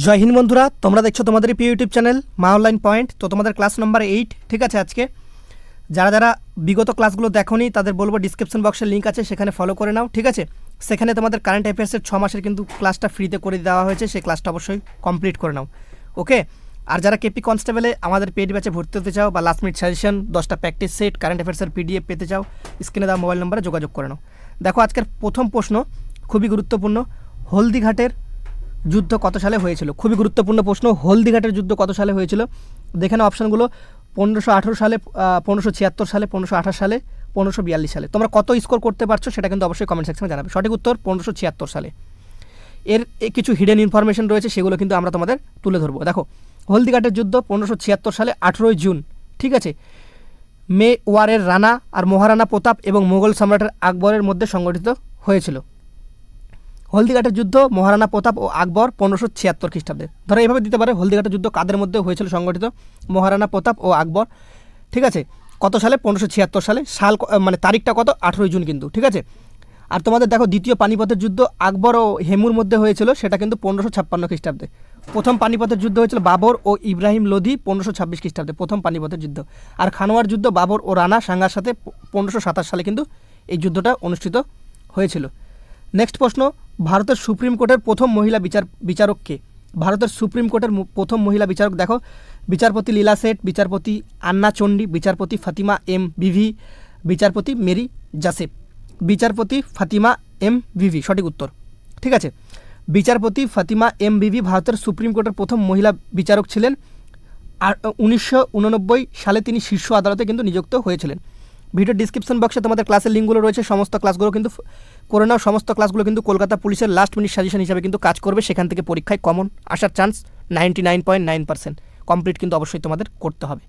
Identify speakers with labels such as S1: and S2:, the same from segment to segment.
S1: জয় হিন্দ বন্ধুরা, তোমরা দেখছ তোমাদের প্রিয় YouTube channel Maa online point. তো তোমাদের ক্লাস নাম্বার এইট, ঠিক আছে আজকে? যারা যারা বিগত ক্লাসগুলো দেখোনি, তাদের বলব ডিসক্রিপশন বক্সের লিঙ্ক আছে, সেখানে ফলো করে নাও, ঠিক আছে? সেখানে তোমাদের কারেন্ট অ্যাফেয়ার্সের ছ মাসের কিন্তু ক্লাসটা ফ্রিতে করে দেওয়া হয়েছে, সেই ক্লাসটা অবশ্যই কমপ্লিট করে নাও ওকে আর যারা কেপি কনস্টেবলে আমাদের পেড ব্যাচে ভর্তি হতে চাও বা লাস্ট মিনিট সাজেশন দশটা প্র্যাকটিস সেট কারেন্ট অ্যাফেয়ার্সের পিডিএফ পেতে চাও স্ক্রিনে দেওয়া মোবাইল নম্বরে যোগাযোগ করে নাও। দেখো, আজকের প্রথম প্রশ্ন খুবই গুরুত্বপূর্ণ, হলদিঘাটের যুদ্ধ কত সালে হয়েছিল? খুবই গুরুত্বপূর্ণ প্রশ্ন। হলদিঘাটের যুদ্ধ কত সালে হয়েছিল? দেখে নাও অপশানগুলো। পনেরোশো আঠেরো সালে পনেরোশো ছিয়াত্তর সালে, পনেরোশো আঠাশ সালে, পনেরোশো বিয়াল্লিশ সালে। তোমরা কত স্কোর করতে পারছ সেটা কিন্তু অবশ্যই কমেন্ট সেকশনে জানাবে। সঠিক উত্তর, পনেরোশো ছিয়াত্তর সালে। এর কিছু হিডেন ইনফরমেশন রয়েছে, সেগুলো কিন্তু আমরা তোমাদের তুলে ধরবো। দেখো, হলদিঘাটের যুদ্ধ পনেরোশো ছিয়াত্তর সালে, আঠেরোই জুন, ঠিক আছে? মে ওয়ারের রানা আর মহারানা প্রতাপ এবং মোগল সম্রাটের আকবরের মধ্যে সংগঠিত হয়েছিল। হলদিঘাটের যুদ্ধ, মহারানা প্রতাপ ও আকবর পনেরোশো ছিয়াত্তর খ্রিস্টাব্দে। ধরো এইভাবে দিতে পারে, হলদিঘাটের যুদ্ধ কাদের মধ্যে হয়েছিল সংগঠিত? মহারানা প্রতাপ ও আকবর। ঠিক আছে? কত সালে? পনেরোশো ছিয়াত্তর সালে। সাল মানে তারিখটা কত? আঠেরোই জুন কিন্তু। ঠিক আছে? আর তোমাদের দেখো, দ্বিতীয় পানিপথের যুদ্ধ আকবর ও হেমুর মধ্যে হয়েছিল, সেটা কিন্তু পনেরোশো ছাপ্পান্ন খ্রিস্টাব্দে। প্রথম পানিপথের যুদ্ধ হয়েছিল বাবর ও ইব্রাহিম লোধি পনেরোশো ছাব্বিশ খ্রিস্টাব্দে, প্রথম পানিপথের যুদ্ধ। আর খানোয়ার যুদ্ধ বাবর ও রানা সাঙ্গার সাথে পনেরোশো সাতাশ সালে কিন্তু এই যুদ্ধটা অনুষ্ঠিত হয়েছিল। নেক্সট প্রশ্ন ভারতের সুপ্রিম কোর্টের প্রথম মহিলা বিচার বিচারককে। ভারতের সুপ্রিম কোর্টের প্রথম মহিলা বিচারক, দেখো, বিচারপতি লীলা সেঠ, বিচারপতি আন্না চণ্ডী, বিচারপতি ফাতিমা এম বিভি, বিচারপতি মেরি জাসেফ বিচারপতি ফাতিমা এম বিভি, সঠিক উত্তর। ঠিক আছে? বিচারপতি ফাতিমা এম বিভি ভারতের সুপ্রিম কোর্টের প্রথম মহিলা বিচারক ছিলেন। আর, উনিশশো উননব্বই সালে তিনি শীর্ষ আদালতে কিন্তু নিযুক্ত হয়েছিলেন। ভিডিও ডিসক্রিপশন বক্সে তোমাদের ক্লাসের লিঙ্কগুলো রয়েছে, সমস্ত ক্লাসগুলো কিন্তু করে নাও, সমস্ত ক্লাসগুলো কিন্তু কলকাতা পুলিশের লাস্ট মিনিট সাজেশন হিসাবে কিন্তু কাজ করবে, সেখান থেকে পরীক্ষায় কমন আসার chance ninety nine point nine percent complete কিন্তু অবশ্যই তোমাদের করতে হবে।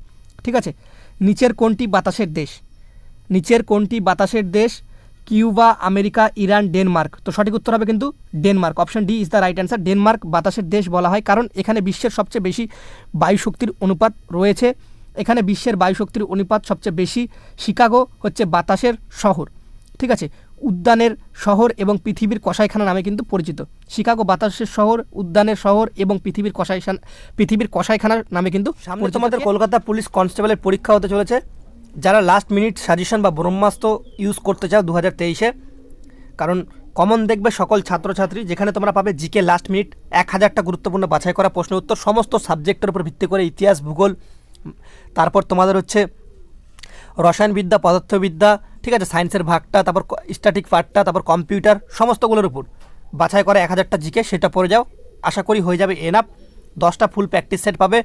S1: ঠিক আছে? নিচের কোনটি বাতাসের দেশ? নিচের কোনটি বাতাসের দেশ? Cuba, America, Iran, Denmark. তো সঠিক উত্তর হবে কিন্তু Denmark. Option D is the right answer Denmark বাতাসের দেশ বলা হয়, কারণ এখানে বিশ্বের সবচেয়ে বেশি বায়ু শক্তির অনুপাত রয়েছে। এখানে বিশ্বের বায়ু শক্তির অনুপাত সবচেয়ে বেশি। শিকাগো হচ্ছে বাতাসের শহর। ঠিক আছে? উদ্যানের শহর এবং পৃথিবীর কসাইখানা নামে কিন্তু পরিচিত। শিকাগো বাতাসের শহর উদ্যানের শহর এবং পৃথিবীর কসাইখানা পৃথিবীর কসাইখানার নামে কিন্তু সামনে তোমাদের কলকাতা পুলিশ কনস্টেবলের পরীক্ষা হতে চলেছে। যারা লাস্ট মিনিট সাজেশন বা ব্রহ্মাস্ত্র ইউজ করতে চাও দু হাজার তেইশে কারণ কমন দেখবে সকল ছাত্রছাত্রী যেখানে তোমরা পাবে জিকে লাস্ট মিনিট এক হাজারটা গুরুত্বপূর্ণ বাছাই করা প্রশ্ন উত্তর সমস্ত সাবজেক্টের উপর ভিত্তি করে ইতিহাস ভূগোল তারপর তোমাদের হচ্ছে রসায়নবিদ্যা, পদার্থবিদ্যা, ঠিক আছে সায়েন্সের ভাগটা, তারপর স্ট্যাটিক পার্টটা তারপর কম্পিউটার সমস্তগুলোর উপর। বাছাই করা এক হাজারটা জিকে, সেটা পড়ে যাও। আশা করি হয়ে যাবে এনাফ দশটা ফুল প্র্যাকটিস সেট পাবে।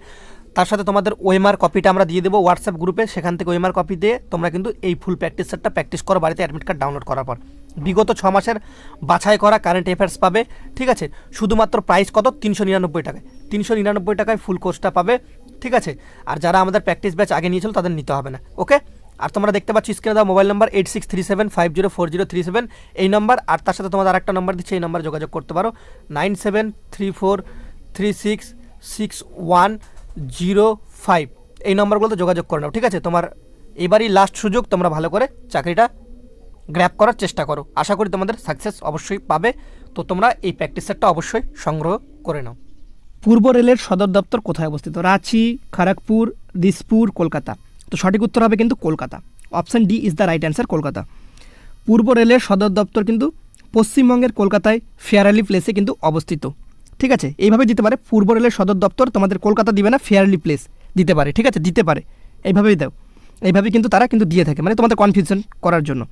S1: তার সাথে তোমাদের ওয়েমার কপিটা আমরা দিয়ে দেবো হোয়াটসঅ্যাপ গ্রুপে সেখান থেকে ওয়েমার কপি দিয়ে তোমরা কিন্তু এই ফুল প্র্যাকটিস সেটটা প্র্যাকটিস করো বাড়িতে অ্যাডমিট কার্ড ডাউনলোড করার পর। বিগত ছ মাসের বাছাই করা কারেন্ট অ্যাফেয়ার্স পাবে, ঠিক আছে? শুধুমাত্র প্রাইস কত? তিনশো নিরানব্বই টাকায়। তিনশো নিরানব্বই টাকায় ফুল কোর্সটা পাবে। ঠিক আছে? আর যারা আমাদের প্র্যাকটিস ব্যাচ আগে নিয়েছিল তাদের নিতে হবে না ওকে আর তোমরা দেখতে পাচ্ছ স্ক্রিনে দাও mobile number eight six three seven five zero four zero three seven এই নাম্বার আর তার সাথে তোমাদের আরেকটা নাম্বার দিচ্ছে, এই নাম্বারে যোগাযোগ করতে পারো। Nine seven three four three six six one zero five এই নম্বরগুলোতে যোগাযোগ করে নাও, ঠিক আছে? তোমার এবারই লাস্ট সুযোগ, তোমরা ভালো করে চাকরিটা গ্র্যাপ করার চেষ্টা করো। আশা করি তোমাদের সাকসেস অবশ্যই পাবে। তো তোমরা এই প্র্যাকটিস সেটটা অবশ্যই সংগ্রহ করে নাও। পূর্ব রেলের সদর দপ্তর কোথায় অবস্থিত? রাঁচি, খড়গপুর, দিসপুর, কলকাতা। তো সঠিক উত্তর হবে কিন্তু Kolkata. Option D is the right answer, Kolkata. পূর্ব রেলের সদর দপ্তর কিন্তু পশ্চিমবঙ্গের কলকাতায় ফেয়ারলি প্লেসে কিন্তু অবস্থিত। ঠিক আছে? এইভাবে দিতে পারে। পূর্ব রেলের সদর দপ্তর তোমাদের কলকাতা দিবে না, ফেয়ারলি প্লেস দিতে পারে। ঠিক আছে? দিতে পারে। এইভাবেই দাও। এইভাবে কিন্তু তারা কিন্তু দিয়ে থাকে। মানে তোমাদের কনফিউশন করার জন্য।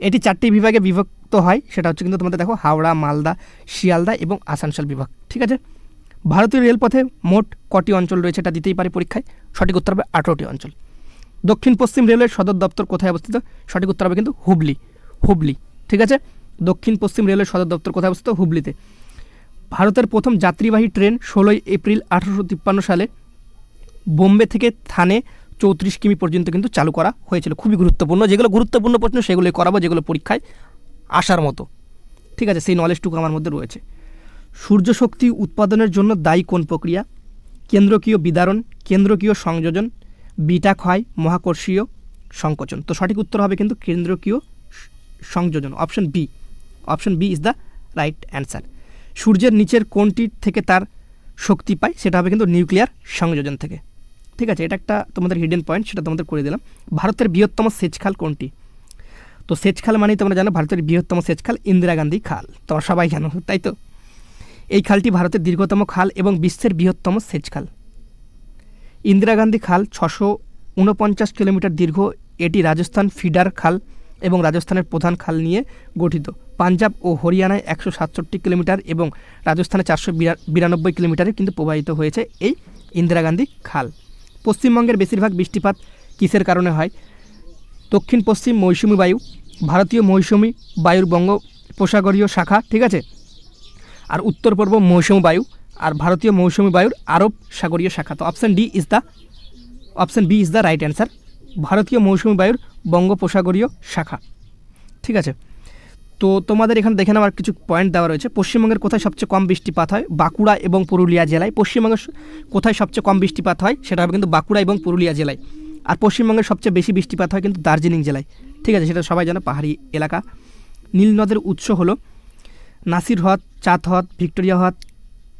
S1: এটি চারটি বিভাগে বিভক্ত হয়। সেটা হচ্ছে কিন্তু তোমাদের দেখো হাওড়া, মালদা, শিয়ালদা এবং আসানসোল বিভাগ। ঠিক আছে? ভারতীয় রেলপথে মোট কটি অঞ্চল রয়েছে এটা দিতেই পারে পরীক্ষায়? সঠিক উত্তর হবে আঠারোটি অঞ্চল। দক্ষিণ পশ্চিম রেলের সদর দপ্তর কোথায় অবস্থিত? সঠিক উত্তর হবে কিন্তু হুবলি হুবলি, ঠিক আছে? দক্ষিণ পশ্চিম রেলের সদর দপ্তর কোথায় অবস্থিত? হুবলিতে। ভারতের প্রথম যাত্রীবাহী ট্রেন ষোলোই এপ্রিল আঠারোশো তিপ্পান্ন সালে বোম্বে থেকে থানে চৌত্রিশ কিমি পর্যন্ত কিন্তু চালু করা হয়েছিল। খুবই গুরুত্বপূর্ণ। যেগুলো গুরুত্বপূর্ণ প্রশ্ন সেগুলোই করাবো, যেগুলো পরীক্ষায় আসার মতো। ঠিক আছে, সেই নলেজটুকু আমার মধ্যে রয়েছে। সূর্যশক্তি উৎপাদনের জন্য দায়ী কোন প্রক্রিয়া? কেন্দ্রকীয় বিদারণ, কেন্দ্রকীয় সংযোজন, বিটা ক্ষয়, মহাকর্ষীয় সংকোচন। তো সঠিক উত্তর হবে কিন্তু কেন্দ্রকীয় সংযোজন option B option B is the right answer সূর্যের নিচের কোনটির থেকে তার শক্তি পায়, সেটা হবে কিন্তু নিউক্লিয়ার সংযোজন থেকে। ঠিক আছে, এটা একটা তোমাদের হিডেন পয়েন্ট সেটা তোমাদের করে দিলাম। ভারতের বৃহত্তম সেচ খাল কোনটি? তো সেচ খাল মানেই তোমরা জানো, ভারতের বৃহত্তম সেচ খাল ইন্দিরা গান্ধী খাল। তোমরা সবাই জানো, তাই তো? এই খালটি ভারতের দীর্ঘতম খাল এবং বিশ্বের বৃহত্তম সেচ খাল ইন্দিরা গান্ধী খাল ছশো উনপঞ্চাশ কিলোমিটার দীর্ঘ, এটি রাজস্থান ফিডার খাল এবং রাজস্থানের প্রধান খাল নিয়ে গঠিত। পাঞ্জাব ও হরিয়ানায় একশো সাতষট্টি কিলোমিটার এবং রাজস্থানে চারশো বিরানব্বই কিলোমিটারে কিন্তু প্রবাহিত হয়েছে এই ইন্দিরা গান্ধী খাল। পশ্চিমবঙ্গের বেশিরভাগ বৃষ্টিপাত কিসের কারণে হয়? দক্ষিণ পশ্চিম মৌসুমি বায়ু, ভারতীয় মৌসুমি বায়ুর বঙ্গোপসাগরীয় শাখা, ঠিক আছে? আর উত্তর পূর্ব মৌসুমি বায়ু আর ভারতীয় মৌসুমি বায়ুর আরব সাগরীয় শাখা। তো option D is the option B is the right answer ভারতীয় মৌসুমি বায়ুর বঙ্গোপসাগরীয় শাখা। ঠিক আছে? তো তোমাদের এখানে দেখে নেওয়ার কিছু পয়েন্ট দেওয়া রয়েছে। পশ্চিমবঙ্গের কোথায় সবচেয়ে কম বৃষ্টিপাত হয়? বাঁকুড়া এবং পুরুলিয়া জেলায়। পশ্চিমবঙ্গের কোথায় সবচেয়ে কম বৃষ্টিপাত হয়? সেটা হবে কিন্তু বাঁকুড়া এবং পুরুলিয়া জেলায়। আর পশ্চিমবঙ্গের সবচেয়ে বেশি বৃষ্টিপাত হয় কিন্তু দার্জিলিং জেলায়। ঠিক আছে? সেটা সবাই জানো, পাহাড়ি এলাকা। নীল নদের উৎস হলো নাসির হ্রদ চাঁদ হ্রদ, ভিক্টোরিয়া হ্রদ,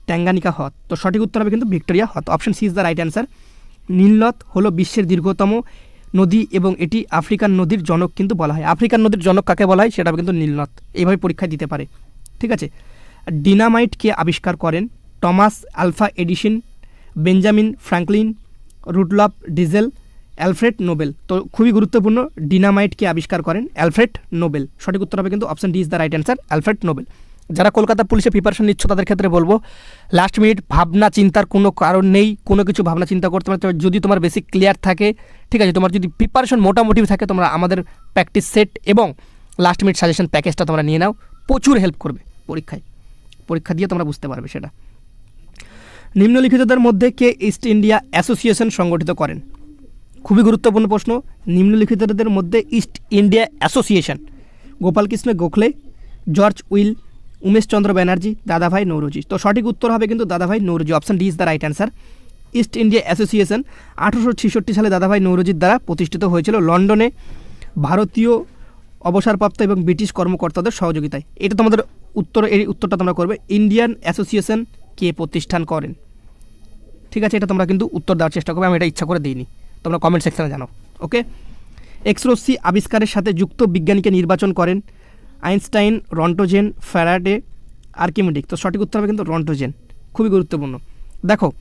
S1: ট্যাঙ্গানিকা হ্রদ। তো সঠিক উত্তর হবে কিন্তু ভিক্টোরিয়া হ্রদ। Option C is the right answer নীলনদ হলো বিশ্বের দীর্ঘতম নদী এবং এটি আফ্রিকান নদীর জনক কিন্তু বলা হয়। আফ্রিকান নদীর জনক কাকে বলা হয়? সেটা কিন্তু নীলনদ। এইভাবে পরীক্ষায় দিতে পারে। ঠিক আছে? ডিনামাইট কে আবিষ্কার করেন? Thomas Alva Edison, Benjamin Franklin Rudolf Diesel, Alfred Nobel. তো খুবই গুরুত্বপূর্ণ ডিনামাইটকে আবিষ্কার করেন? Alfred Nobel. সঠিক উত্তর হবে কিন্তু option D is the right answer Alfred Nobel. যারা কলকাতা পুলিশে প্রিপারেশন নিচ্ছ, তাদের ক্ষেত্রে বলব লাস্ট মিনিট ভাবনা চিন্তার কোনো কারণ নেই, কোনো কিছু ভাবনা চিন্তা করতে পারো যদি তোমার বেসিক ক্লিয়ার থাকে, ঠিক আছে, তোমার যদি প্রিপারেশন মোটামুটি থাকে, তোমরা আমাদের প্র্যাকটিস সেট এবং লাস্ট মিনিট সাজেশন প্যাকেজটা তোমরা নিয়ে নাও, প্রচুর হেল্প করবে পরীক্ষায়। পরীক্ষা দিয়ে তোমরা বুঝতে পারবে সেটা। নিম্নলিখিতদের মধ্যে কে ইস্ট ইন্ডিয়া অ্যাসোসিয়েশন সংগঠিত করেন? খুবই গুরুত্বপূর্ণ প্রশ্ন। নিম্নলিখিতদের মধ্যে East India Association Gopal Krishna Gokhale George Yule Umesh Chandra Banerjee, Dadabhai Naoroji. তো সঠিক উত্তর হবে কিন্তু Dadabhai Naoroji. Option D is the right answer East India Association আঠারোশো ছেষট্টি সালে দাদাভাই নৌরজির দ্বারা প্রতিষ্ঠিত হয়েছিল লন্ডনে ভারতীয় অবসরপ্রাপ্ত এবং ব্রিটিশ কর্মকর্তাদের সহযোগিতায়। এটা তোমাদের উত্তর, এই উত্তরটা তোমরা করবে। ইন্ডিয়ান অ্যাসোসিয়েশন কে প্রতিষ্ঠান করেন? ঠিক আছে, এটা তোমরা কিন্তু উত্তর দেওয়ার চেষ্টা করবে। আমি এটা ইচ্ছা করে দিইনি। তোমরা কমেন্ট সেকশনে জানাও। ওকে এক্সরোসি আবিষ্কারের সাথে যুক্ত বিজ্ঞানীকে নির্বাচন করেন। Einstein, Roentgen, Faraday, Archimedes. তো সঠিক উত্তর হবে কিন্তু রন্টোজেন। খুবই গুরুত্বপূর্ণ। দেখো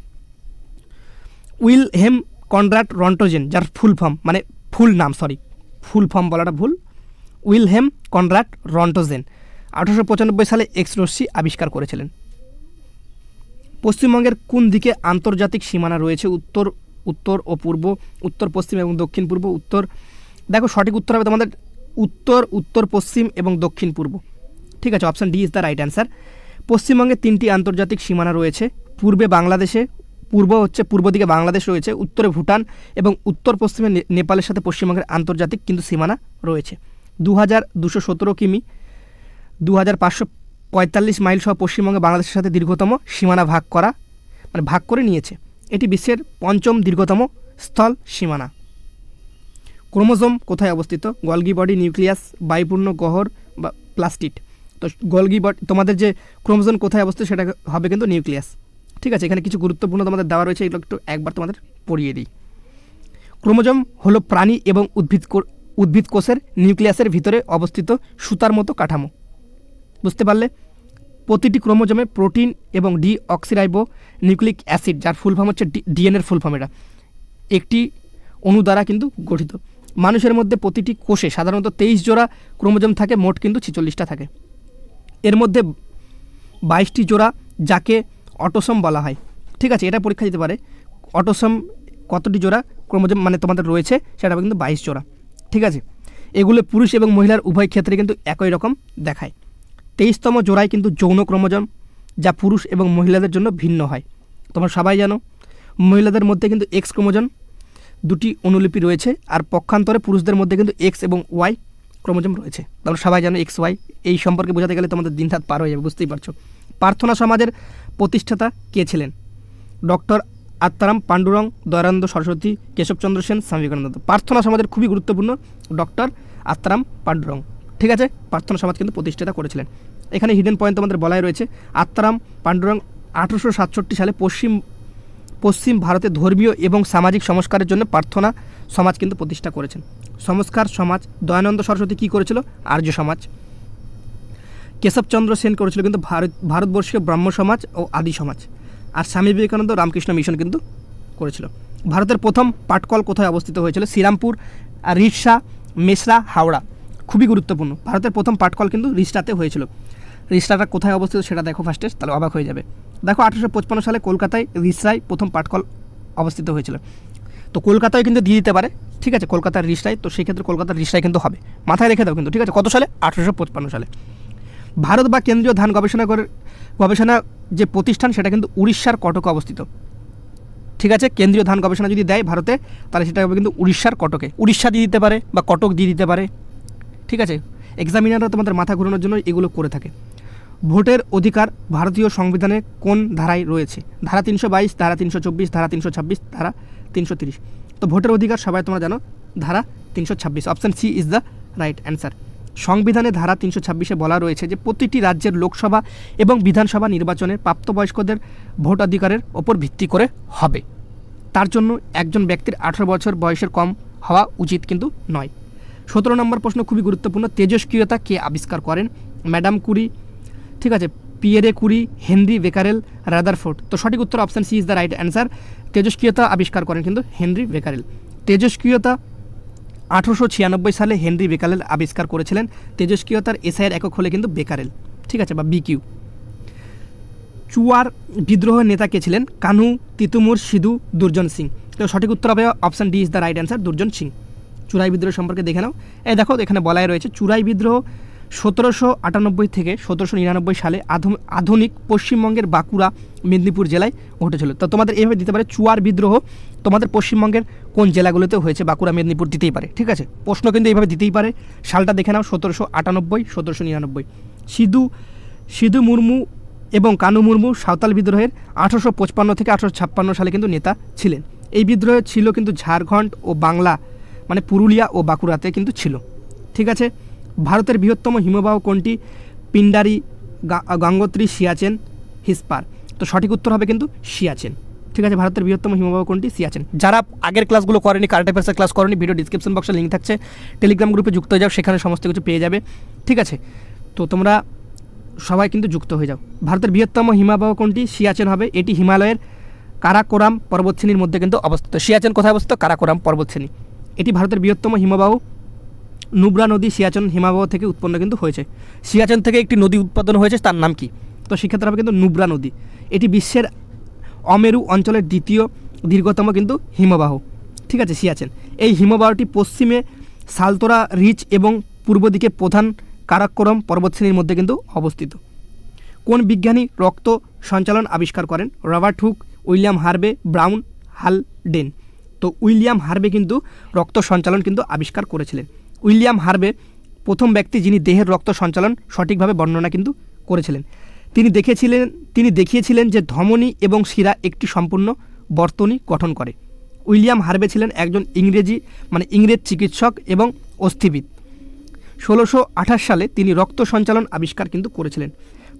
S1: উইল হেম কনরাড রন্টোজেন, যার ফুল ফর্ম মানে ফুল নাম, সরি, ফুল ফর্ম বলাটা ভুল। উইল হেম কনরাড রন্টোজেন, আঠারোশো পঁচানব্বই সালে এক্স রশ্মি আবিষ্কার করেছিলেন। পশ্চিমবঙ্গের কোন দিকে আন্তর্জাতিক সীমানা রয়েছে? উত্তর উত্তর ও পূর্ব, উত্তর, পশ্চিম এবং দক্ষিণ পূর্ব, উত্তর। দেখো, সঠিক উত্তর হবে তোমাদের উত্তর উত্তর, পশ্চিম এবং দক্ষিণ পূর্ব। ঠিক আছে option D is the right answer পশ্চিমবঙ্গে তিনটি আন্তর্জাতিক সীমানা রয়েছে। পূর্বে বাংলাদেশে, পূর্ব হচ্ছে, পূর্ব দিকে বাংলাদেশ রয়েছে, উত্তরে ভুটান এবং উত্তর পশ্চিমে নেপালের সাথে পশ্চিমবঙ্গের আন্তর্জাতিক কিন্তু সীমানা রয়েছে। দু হাজার দুশো সতেরো কিমি দু হাজার পাঁচশো পঁয়তাল্লিশ মাইল সহ পশ্চিমবঙ্গে বাংলাদেশের সাথে দীর্ঘতম সীমানা ভাগ করা মানে ভাগ করে নিয়েছে। এটি বিশ্বের পঞ্চম দীর্ঘতম স্থল সীমানা। ক্রোমোজোম কোথায় অবস্থিত? গলগি বডি, নিউক্লিয়াস, বায়ুপূর্ণ গহর বা প্লাস্টিড। তো গলগি বডি, তোমাদের যে ক্রোমোজোম কোথায় অবস্থিত সেটা হবে কিন্তু নিউক্লিয়াস। ঠিক আছে, এখানে কিছু গুরুত্বপূর্ণ তোমাদের দেওয়া রয়েছে, এগুলো একটু একবার তোমাদের পড়িয়ে দিই। ক্রোমোজোম হলো প্রাণী এবং উদ্ভিদ উদ্ভিদ কোষের নিউক্লিয়াসের ভিতরে অবস্থিত সুতার মতো কাঠামো। বুঝতে পারলে? প্রতিটি ক্রোমোজোমে প্রোটিন এবং ডি অক্সিরাইবো নিউক্লিক অ্যাসিড, যার ফুল ফর্ম হচ্ছে ডিএনএর ফুল ফর্ম এটা। একটি অণু দ্বারা কিন্তু গঠিত। মানুষের মধ্যে প্রতিটি কোষে সাধারণত তেইশ জোড়া ক্রোমোজোম থাকে, মোট কিন্তু ছিচল্লিশটা থাকে। এর মধ্যে বাইশটি জোড়া যাকে অটোসম বলা হয়। ঠিক আছে, এটা পরীক্ষা দিতে পারে। অটোসম কতটি জোড়া, ক্রোমোজোম মানে তোমাদের রয়েছে, সেটা কিন্তু বাইশ জোড়া। ঠিক আছে, এগুলো পুরুষ এবং মহিলার উভয় ক্ষেত্রে কিন্তু একই রকম দেখায়। তেইশতম জোড়ায় কিন্তু যৌন ক্রোমোজোম, যা পুরুষ এবং মহিলাদের জন্য ভিন্ন হয়। তোমরা সবাই জানো, মহিলাদের মধ্যে কিন্তু এক্স ক্রোমোজোম দুটি অনুলিপি রয়েছে, আর পক্ষান্তরে পুরুষদের মধ্যে কিন্তু এক্স এবং ওয়াই ক্রোমোজোম রয়েছে। তোমরা সবাই জানো এক্স ওয়াই এই সম্পর্কে বোঝাতে গেলে তোমাদের দিন রাত পার হয়ে যাবে, বুঝতেই পারছ। প্রার্থনা সমাজের প্রতিষ্ঠাতা কে ছিলেন? ডক্টর আত্মারাম পাণ্ডুরং, দয়ানন্দ সরস্বতী, কেশবচন্দ্র সেন স্বামী বিবেকানন্দ প্রার্থনা সমাজের খুবই গুরুত্বপূর্ণ ডক্টর আত্মারাম পাণ্ডুরং। ঠিক আছে? প্রার্থনা সমাজ কিন্তু প্রতিষ্ঠাতা করেছিলেন। এখানে হিডেন পয়েন্ট তোমাদের বলাই রয়েছে, আত্মারাম পাণ্ডুরং আঠেরোশো সাতষট্টি সালে পশ্চিম পশ্চিম ভারতে ধর্মীয় এবং সামাজিক সংস্কারের জন্য প্রার্থনা সমাজ কিন্তু প্রতিষ্ঠা করেছেন। সংস্কার সমাজ, দয়ানন্দ সরস্বতী কী করেছিল? আর্য সমাজ। কেশবচন্দ্র সেন করেছিল কিন্তু ভারত ভারতবর্ষীয় ব্রাহ্ম সমাজ ও আদি সমাজ। আর স্বামী বিবেকানন্দ রামকৃষ্ণ মিশন কিন্তু করেছিল। ভারতের প্রথম পাটকল কোথায় অবস্থিত হয়েছিল? শ্রীরামপুর রিসা মেসরা, হাওড়া। খুবই গুরুত্বপূর্ণ। ভারতের প্রথম পাটকল কিন্তু রিস্টাতে হয়েছিল। রিস্টাটা কোথায় অবস্থিত সেটা দেখো ফার্স্টে তাহলে অবাক হয়ে যাবে। দেখো আঠেরোশো পঁচপান্ন সালে কলকাতায় রিসরায় প্রথম পাটকল অবস্থিত হয়েছিল। তো কলকাতায় কিন্তু দিয়ে দিতে পারে, ঠিক আছে, কলকাতার রিসরায় তো সেই ক্ষেত্রে কলকাতার রিসরায় কিন্তু হবে। মাথায় রেখে দাও কিন্তু, ঠিক আছে, কত সালে? আঠেরোশো পঁচপান্ন সালে। ভারত বা কেন্দ্রীয় ধান গবেষণা করে, গবেষণা যে প্রতিষ্ঠান, সেটা কিন্তু উড়িষ্যার কটকে অবস্থিত। ঠিক আছে, কেন্দ্রীয় ধান গবেষণা যদি দেয় ভারতে, তাহলে সেটা হবে কিন্তু উড়িষ্যার কটকে। উড়িষ্যা দিয়ে দিতে পারে বা কটক দিয়ে দিতে পারে। ঠিক আছে এক্সামিনাররা তোমাদের মাথা ঘোরানোর জন্য এগুলো করে থাকে। ভোটের অধিকার ভারতীয় সংবিধানে কোন ধারায় রয়েছে? ধারা তিনশো বাইশ, ধারা তিনশো চব্বিশ, ধারা তিনশো ছাব্বিশ, ধারা তিনশো তিরিশ। তো ভোটের অধিকার সবাই তোমরা জানো, ধারা তিনশো ছাব্বিশ। Option C is the right answer সংবিধানে ধারা তিনশো ছাব্বিশে বলা রয়েছে যে প্রতিটি রাজ্যের লোকসভা এবং বিধানসভা নির্বাচনে প্রাপ্তবয়স্কদের ভোটাধিকারের ওপর ভিত্তি করে হবে। তার জন্য একজন ব্যক্তির আঠারো বছর বয়সের কম হওয়া উচিত কিন্তু নয়। সতেরো নম্বর প্রশ্ন খুবই গুরুত্বপূর্ণ। তেজস্ক্রিয়তা কে আবিষ্কার করেন? ম্যাডাম কুরি ঠিক আছে, Pierre Curie, Henri, Becquerel, Rutherford. তো সঠিক উত্তর option C is the right answer. তেজস্ক্রিয়তা আবিষ্কার করেন কিন্তু হেনরি বেকারেল। তেজস্ক্রিয়তা আঠেরোশো ছিয়ানব্বই সালে হেনরি বেকারেল আবিষ্কার করেছিলেন। তেজস্ক্রিয়তার এসআইয়ের একক হলে কিন্তু বেকারেল। ঠিক আছে, বা বিকিউ। চুয়ার বিদ্রোহের নেতা কে ছিলেন? কানু, তিতুমুর, সিধু, দুর্জন সিং। তো সঠিক উত্তর হবে option D is the right answer, Durjan Singh. চুরাই বিদ্রোহ সম্পর্কে দেখে নাও। এই দেখো, এখানে বলাই রয়েছে, চুরাই বিদ্রোহ সতেরোশো আটানব্বই থেকে সতেরোশো নিরানব্বই সালে আধু- আধুনিক পশ্চিমবঙ্গের বাঁকুড়া, মেদিনীপুর জেলায় ঘটেছিল তো তোমাদের এইভাবে দিতে পারে, চুয়ার বিদ্রোহ তোমাদের পশ্চিমবঙ্গের কোন জেলাগুলোতে হয়েছে? বাঁকুড়া, মেদিনীপুর দিতেই পারে, ঠিক আছে? প্রশ্ন কিন্তু এইভাবে দিতেই পারে। সালটা দেখে নাও, সতেরোশো আটানব্বই, সতেরোশো নিরানব্বই। সিধু সিধু মুর্মু এবং কানু মুর্মু সাঁওতাল বিদ্রোহের আঠারোশো পঁচপান্ন থেকে আঠারোশো ছাপ্পান্ন সালে কিন্তু নেতা ছিলেন। এই বিদ্রোহ ছিল কিন্তু ঝাড়খণ্ড ও বাংলা মানে পুরুলিয়া ও বাঁকুড়াতে কিন্তু ছিল, ঠিক আছে? ভারতের বৃহত্তম হিমবাহ কোনটি? পিন্ডারি গঙ্গোত্রী সিয়াচেন, হিসপার। তো সঠিক উত্তর হবে কিন্তু সিয়াচেন। ঠিক আছে, ভারতের বৃহত্তম হিমবাহ কোনটি? সিয়াচেন। যারা আগের ক্লাসগুলো করেনি কারেন্ট অ্যাফেয়ার্সের ক্লাস করেনি, ভিডিও ডিসক্রিপশন বক্সে লিঙ্ক থাকছে। টেলিগ্রাম গ্রুপে যুক্ত হয়ে যাও, সেখানে সমস্ত কিছু পেয়ে যাবে। ঠিক আছে, তো তোমরা সবাই কিন্তু যুক্ত হয়ে যাও। ভারতের বৃহত্তম হিমবাহ কোনটি? সিয়াচেন হবে। এটি হিমালয়ের কারাকোরাম পর্বতশ্রেণীর মধ্যে কিন্তু অবস্থিত। সিয়াচেন কোথায় অবস্থিত? কারাকোরাম পর্বতশ্রেণী। এটি ভারতের বৃহত্তম হিমবাহ নুব্রা নদী সিয়াচন হিমাবহ থেকে উৎপন্ন কিন্তু হয়েছে। সিয়াচন থেকে একটি নদী উৎপাদন হয়েছে, তার নাম কি? তো সেক্ষেত্রে হবে কিন্তু নুব্রা নদী। এটি বিশ্বের অমেরু অঞ্চলের দ্বিতীয় দীর্ঘতম কিন্তু হিমবাহ। ঠিক আছে, সিয়াচেন। এই হিমবাহটি পশ্চিমে সালতোরা রিচ এবং পূর্ব দিকে প্রধান কারাক্করম পর্বতশ্রেণীর মধ্যে কিন্তু অবস্থিত। কোন বিজ্ঞানী রক্ত সঞ্চালন আবিষ্কার করেন? Robert Hooke, William Harvey Brown Haldane. তো উইলিয়াম হার্বে কিন্তু রক্ত সঞ্চালন কিন্তু আবিষ্কার করেছিলেন। উইলিয়াম হার্বে প্রথম ব্যক্তি যিনি দেহের রক্ত সঞ্চালন সঠিকভাবে বর্ণনা কিন্তু করেছিলেন। তিনি দেখেছিলেন, তিনি দেখিয়েছিলেন যে ধমনী এবং শিরা একটি সম্পূর্ণ বর্তনী গঠন করে। উইলিয়াম হার্বে ছিলেন একজন ইংরেজি মানে ইংরেজ চিকিৎসক এবং অস্থিবিদ। ষোলোশো সালে তিনি রক্ত সঞ্চালন আবিষ্কার কিন্তু করেছিলেন।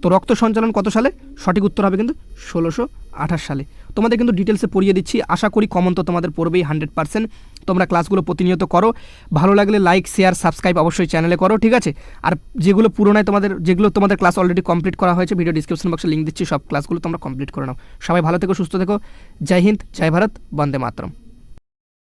S1: তো রক্ত সঞ্চালন কত সালে? সঠিক উত্তর হবে কিন্তু ষোলোশো আঠাশ সালে। তোমাদের কিন্তু ডিটেলসে পড়িয়ে দিচ্ছি। আশা করি কমন তো তোমাদের পড়বেই হান্ড্রেড পার্সেন্ট তোমরা ক্লাসগুলো প্রতিনিয়ত করো। ভালো লাগলে লাইক শেয়ার সাবস্ক্রাইব অবশ্যই চ্যানেলে করো, ঠিক আছে? আর যেগুলো পুরোনায় তোমাদের যেগুলো তোমাদের ক্লাস অলরেডি কমপ্লিট করা হয়েছে ভিডিও ডিসক্রিপশন বক্সে লিঙ্ক দিচ্ছি, সব ক্লাসগুলো তোমরা কমপ্লিট করে নাও। সবাই ভালো থেকো, সুস্থ থেকো। জয় হিন্দ, জয় ভারত, বন্দে মাতরম।